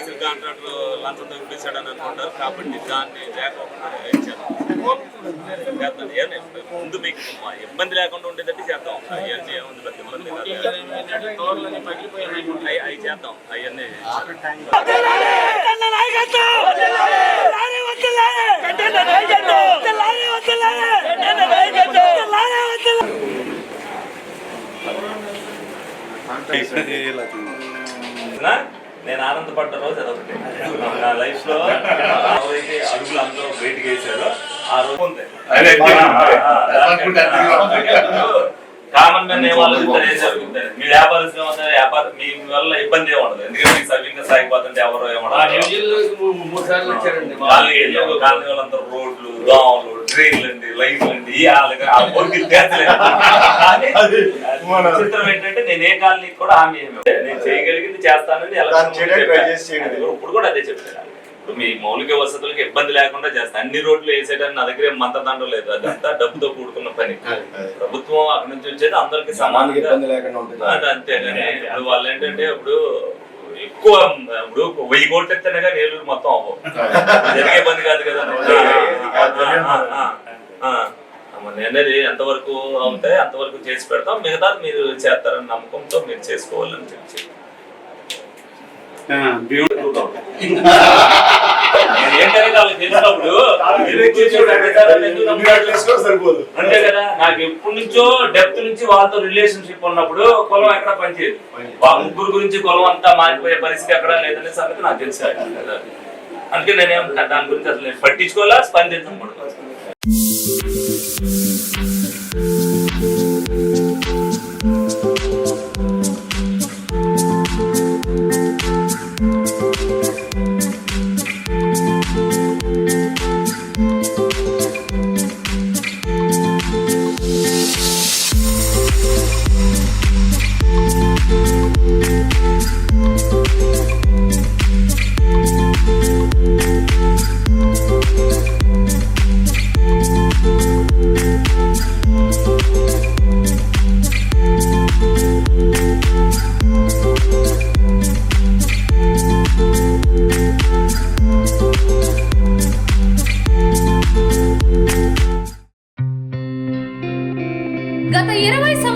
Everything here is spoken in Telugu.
బేసిక్ కాంట్రాక్టర్ లంచం తగ్గిస్తాడని అనుకుంటారు. కాబట్టి దాన్ని లేకుండా ముందు మీకు ఇబ్బంది లేకుండా ఉండేటట్టు చేద్దాం. అవన్నీ ఏముంది పెద్ద ఇబ్బంది అవి చేద్దాం. అవన్నీ నా? నేను ఆనందపడ్డ రోజు అదొకటి. నా లైఫ్లో ఎవరైతే అడుగులు అందరూ బయటికి వేసారో ఆ రోజు ఉంది. కామన్ మ్యాన్ ఏం జరుగుతుంది మీ వ్యాపారస్తులు ఏమవుతారు వ్యాపారం మీ వల్ల ఇబ్బంది ఏమి ఉండదు. ఎందుకంటే మీకు సవ్యంగా సాగిపోతుంటే ఎవరు కాలనీ ఏరియాలో కాలనీ వాళ్ళందరూ రోడ్లు దోమలు ట్రైన్లు అండి వాళ్ళకి ఆ చిత్రం ఏంటంటే నేను ఏ కాలనీకి కూడా హామీ. నేను చేయగలిగింది చేస్తానని ఎలా. ఇప్పుడు కూడా అదే చెప్తాను ఇప్పుడు మీ మౌలిక వసతులకు ఇబ్బంది లేకుండా చేస్తాను అన్ని రోడ్లు వేసేయడానికి నా దగ్గర ఏం మంతదండం లేదు. అదంతా డబ్బుతో కూడుకున్న పని. ప్రభుత్వం అక్కడ నుంచి వచ్చేది అందరికి సమానంగా సమానంగా ఇబ్బంది లేకుండా ఉంటుంది. అది అంతేగాని ఇప్పుడు వాళ్ళు ఏంటంటే ఇప్పుడు ఎక్కువ ఇప్పుడు వెయ్యి కోట్లు ఎత్తేనే కానీ ఏలూరు మొత్తం అవ్వవు. జరిగే పని కాదు కదా అనేది ఎంతవరకు అవుతాయి అంతవరకు చేసి పెడతాం. మిగతా మీరు చేస్తారని నమ్మకంతో మీరు చేసుకోవాలని చెప్పి సరిపోదు. అంతే కదా? నాకు ఎప్పటి నుంచో డెప్త్ నుంచి వాళ్ళతో రిలేషన్షిప్ ఉన్నప్పుడు కులం ఎక్కడ పనిచేయదు. ముగ్గురు గురించి కులం అంతా మారిపోయే పరిస్థితి ఎక్కడ లేదనే సంగతి నాకు తెలుసు. అందుకే నేనేం దాని గురించి అసలు పట్టించుకోవాలా? స్పందించకూడదు